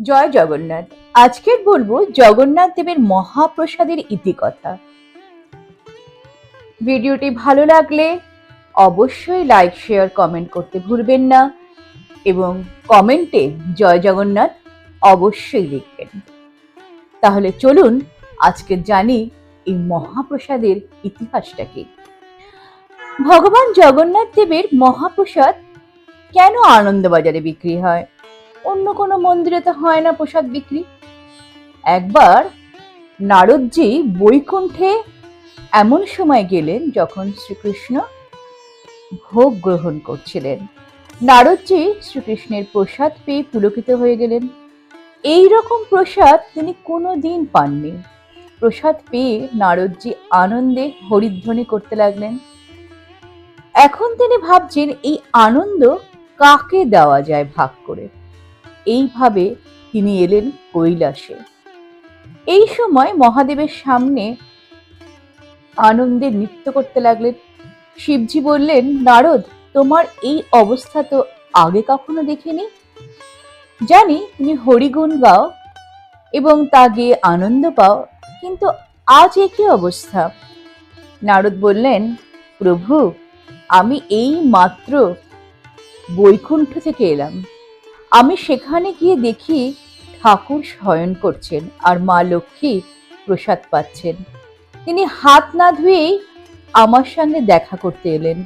জয় জগন্নাথ। আজকের বলব জগন্নাথ দেবের মহাপ্রসাদের ইতিকথা। ভিডিওটি ভালো লাগলে অবশ্যই লাইক, শেয়ার, কমেন্ট করতে ভুলবেন না এবং কমেন্টে জয় জগন্নাথ অবশ্যই লিখবেন। তাহলে চলুন আজকে জানি এই মহাপ্রসাদের ইতিহাসটা কি। ভগবান জগন্নাথ দেবের মহাপ্রসাদ কেন আনন্দবাজারে বিক্রি হয়? অন্য কোনো মন্দিরে তো হয় না প্রসাদ বিক্রি। একবার নারদজি বৈকুণ্ঠে এমন সময় গেলেন যখন শ্রীকৃষ্ণ ভোগ গ্রহণ করছিলেন। নারদজি শ্রীকৃষ্ণের প্রসাদ পেয়ে পুলকিত হয়ে গেলেন। এই রকম প্রসাদ তিনি কোনো দিন পাননি। প্রসাদ পেয়ে নারদজি আনন্দে হরিধ্বনি করতে লাগলেন। এখন তিনি ভাবছেন, এই আনন্দ কাকে দেওয়া যায় ভাগ করে? এইভাবে তিনি এলেন কৈলাসে। এই সময় মহাদেবের সামনে আনন্দে নৃত্য করতে লাগলেন। শিবজি বললেন, নারদ, তোমার এই অবস্থা তো আগে কখনো দেখিনি? জানি তুমি হরিগুণ গাও এবং তা গিয়ে আনন্দ পাও, কিন্তু আজ একই অবস্থা। নারদ বললেন, প্রভু, আমি এই মাত্র বৈকুণ্ঠ থেকে এলাম। আমি সেখানে গিয়ে দেখি ঠাকুর শয়ন করছেন আর মা লক্ষ্মী প্রসাদ পাচ্ছেন। তিনি হাত না ধুয়েই আমার সঙ্গে দেখা করতে এলেন।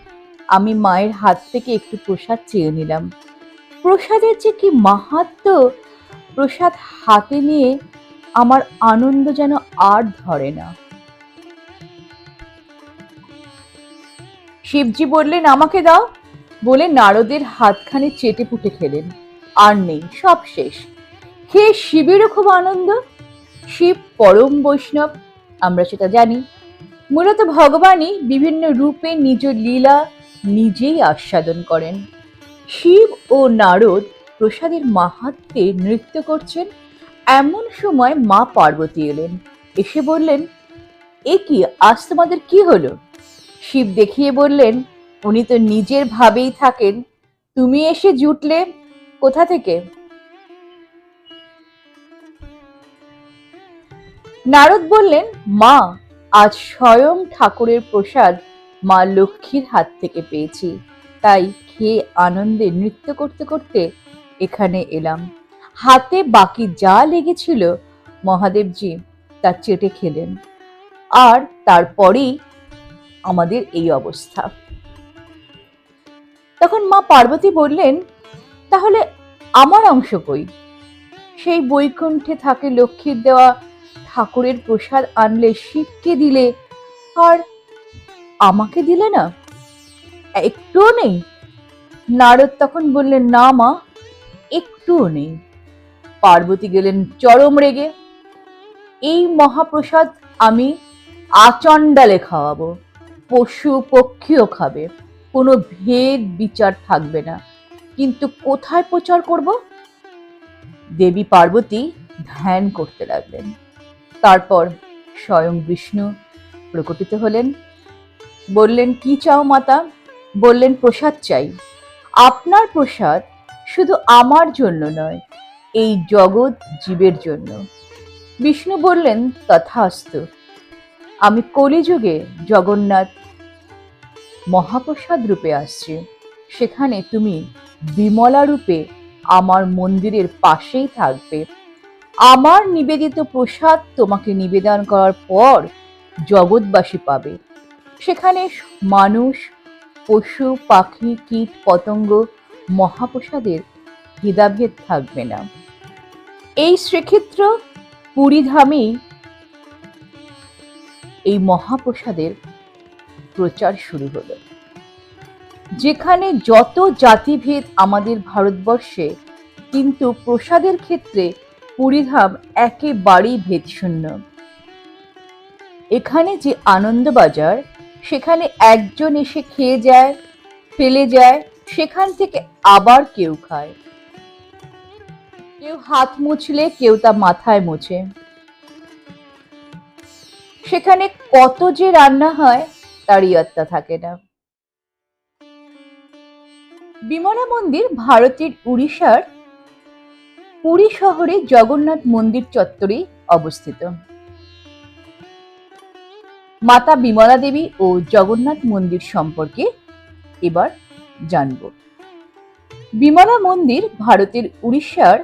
আমি মায়ের হাত থেকে একটু প্রসাদ চেয়ে নিলাম। প্রসাদের যে কি মাহাত্ম! প্রসাদ হাতে নিয়ে আমার আনন্দ যেন আর ধরে না। শিবজি বললেন, আমাকে দাও। বলে নারদের হাতখানি চেটে পুটে খেলেন। আর নেই, সব শেষ। খেয়ে শিবেরও খুব আনন্দ, শিব পরম বৈষ্ণব, আমরা সেটা জানি। মূলত ভগবানই বিভিন্ন রূপে নিজ লীলা নিজেই আস্বাদন করেন। শিব ও নারদ প্রসাদের মাহাত্মে নৃত্য করছেন। এমন সময় মা পার্বতী এলেন, এসে বললেন, এ কি, আজ তোমাদের কি হলো? শিব দেখিয়ে বললেন, উনি তো নিজের ভাবেই থাকেন। তুমি এসে জুটলে কোথা থেকে? নারদ বললেন, মা, আজ স্বয়ং ঠাকুরের প্রসাদ মা লক্ষ্মীর হাত থেকে পেয়েছি। তাই খেয়ে আনন্দে নৃত্য করতে করতে এখানে এলাম। হাতে বাকি যা লেগেছিল, মহাদেবজি তা চেটে খেলেন। আর তারপরেই আমাদের এই অবস্থা। তখন মা পার্বতী বললেন, তাহলে আমার অংশ কই? সেই বৈকুণ্ঠে থাকে লক্ষ্মীর দেওয়া ঠাকুরের প্রসাদ আনলে শিবকে দিলে আর আমাকে দিলে না? একটুও নেই। নারদ তখন বললেন, না মা, একটুও নেই। পার্বতী গেলেন চরম রেগে। এই মহাপ্রসাদ আমি আচণ্ডালে খাওয়াবো পশু পক্ষীও খাবে, কোনো ভেদ বিচার থাকবে না। কিন্তু কোথায় প্রচার করব? দেবী পার্বতী ধ্যান করতে লাগলেন। তারপর স্বয়ং বিষ্ণু প্রকটিত হলেন। বললেন, কি চাও মাতা? বললেন, প্রসাদ চাই। আপনার প্রসাদ শুধু আমার জন্য নয়, এই জগৎ জীবের জন্য। বিষ্ণু বললেন, তথাস্তু। আমি কলিযুগে জগন্নাথ মহাপ্রসাদ রূপে আসছি। সেখানে তুমি বিমলা রূপে আমার মন্দিরের পাশেই থাকবে। আমার নিবেদিত প্রসাদ তোমাকে নিবেদন করার পর জগৎবাসী পাবে। সেখানে মানুষ, পশু, পাখি, কীট, পতঙ্গ, মহাপ্রসাদের ভেদাভেদ থাকবে না। এই শ্রীক্ষেত্র পুরীধামেই এই মহাপ্রসাদের প্রচার শুরু হলো। যেখানে যত জাতিভেদ আমাদের ভারতবর্ষে, কিন্তু প্রসাদের ক্ষেত্রে পুরীধাম একেবারেই ভেদশূন্য। এখানে যে আনন্দবাজার, সেখানে একজন এসে খেয়ে যায়, ফেলে যায়, সেখান থেকে আবার কেউ খায়। কেউ হাত মুছলে, কেউ তা মাথায় মুছে। সেখানে কত যে রান্না হয় তার ইয়ত্তা থাকে না। বিমলা মন্দির ভারতের উড়িষ্যার পুরী শহরে জগন্নাথ মন্দির চত্বরে অবস্থিত। মাতা বিমলা দেবী ও জগন্নাথ মন্দির সম্পর্কে এবার জানব। বিমলা মন্দির ভারতের উড়িষ্যার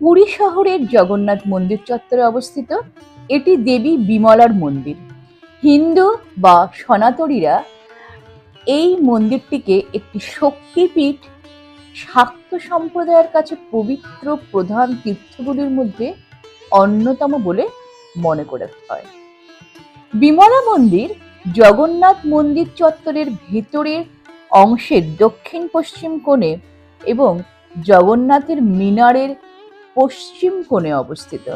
পুরী শহরের জগন্নাথ মন্দির চত্বরে অবস্থিত। এটি দেবী বিমলার মন্দির। হিন্দু বা সনাতনীরা এই মন্দিরটিকে একটি শক্তিপীঠ শাক্ত সম্প্রদায়ের কাছে পবিত্র প্রধান তীর্থগুলির মধ্যে অন্যতম বলে মনে করে হয়। বিমলা মন্দির জগন্নাথ মন্দির চত্বরের ভেতরের অংশের দক্ষিণ পশ্চিম কোণে এবং জগন্নাথের মিনারের পশ্চিম কোণে অবস্থিত।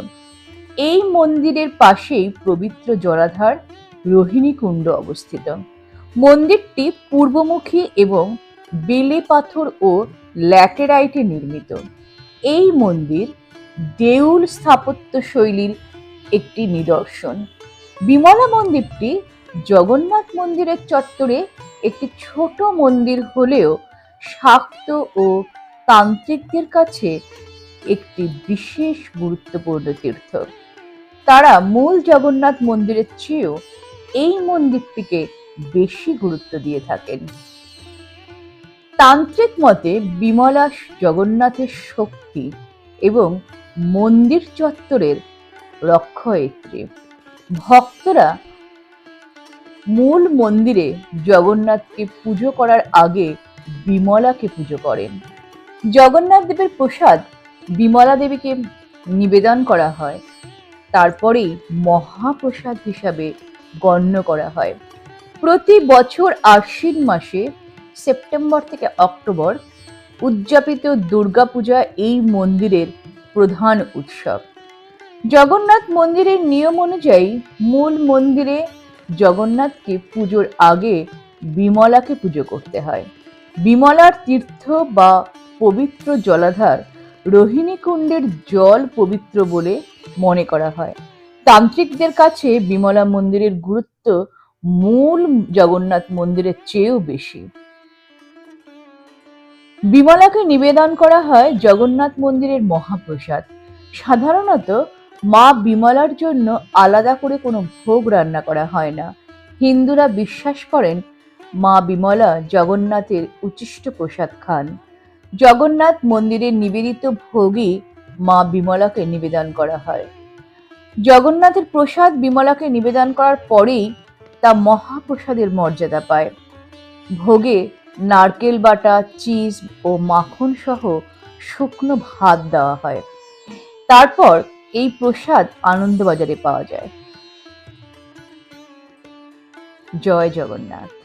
এই মন্দিরের পাশেই পবিত্র জলাধার রোহিণী কুণ্ড অবস্থিত। মন্দিরটি পূর্বমুখী এবং বেলে পাথর ও ল্যাটেরাইটে নির্মিত। এই মন্দির দেউল স্থাপত্য শৈলীর একটি নিদর্শন। বিমলা মন্দিরটি জগন্নাথ মন্দিরের চত্বরে একটি ছোট মন্দির হলেও শাক্ত ও তান্ত্রিকদের কাছে একটি বিশেষ গুরুত্বপূর্ণ তীর্থ। তারা মূল জগন্নাথ মন্দিরের চেয়েও এই মন্দিরটিকে বেশি গুরুত্ব দিয়ে থাকেন। তান্ত্রিক মতে বিমলা জগন্নাথের শক্তি এবং মন্দির চত্বরের রক্ষয়িত্রী। ভক্তরা মূল মন্দিরে জগন্নাথকে পুজো করার আগে বিমলাকে পুজো করেন। জগন্নাথ দেবের প্রসাদ বিমলা দেবীকে নিবেদন করা হয়। তারপরেই মহাপ্রসাদ হিসাবে গণ্য করা হয়। প্রতি বছর আশ্বিন মাসে, সেপ্টেম্বর থেকে অক্টোবর, উদযাপিত দুর্গাপূজা এই মন্দিরের প্রধান উৎসব। জগন্নাথ মন্দিরের নিয়ম অনুযায়ী মূল মন্দিরে জগন্নাথকে পুজোর আগে বিমলাকে পুজো করতে হয়। বিমলার তীর্থ বা পবিত্র জলাধার রোহিণী কুণ্ডের জল পবিত্র বলে মনে করা হয়। তান্ত্রিকদের কাছে বিমলা মন্দিরের গুরুত্ব মূল জগন্নাথ মন্দিরের চেয়েও বেশি। বিমলাকে নিবেদন করা হয় জগন্নাথ মন্দিরের মহাপ্রসাদ। সাধারণত মা বিমলার জন্য আলাদা করে কোনো ভোগ রান্না করা হয় না। হিন্দুরা বিশ্বাস করেন মা বিমলা জগন্নাথের উচ্ছিষ্ট প্রসাদ খান। জগন্নাথ মন্দিরের নিবেদিত ভোগই মা বিমলাকে নিবেদন করা হয়। জগন্নাথের প্রসাদ বিমলাকে নিবেদন করার পরেই তা মহাপ্রসাদের মর্যাদা পায়। ভোগে নারকেল বাটা, চিজ ও মাখন সহ শুকনো ভাত দেওয়া হয়। তারপর এই প্রসাদ আনন্দবাজারে পাওয়া যায়। জয় জগন্নাথ।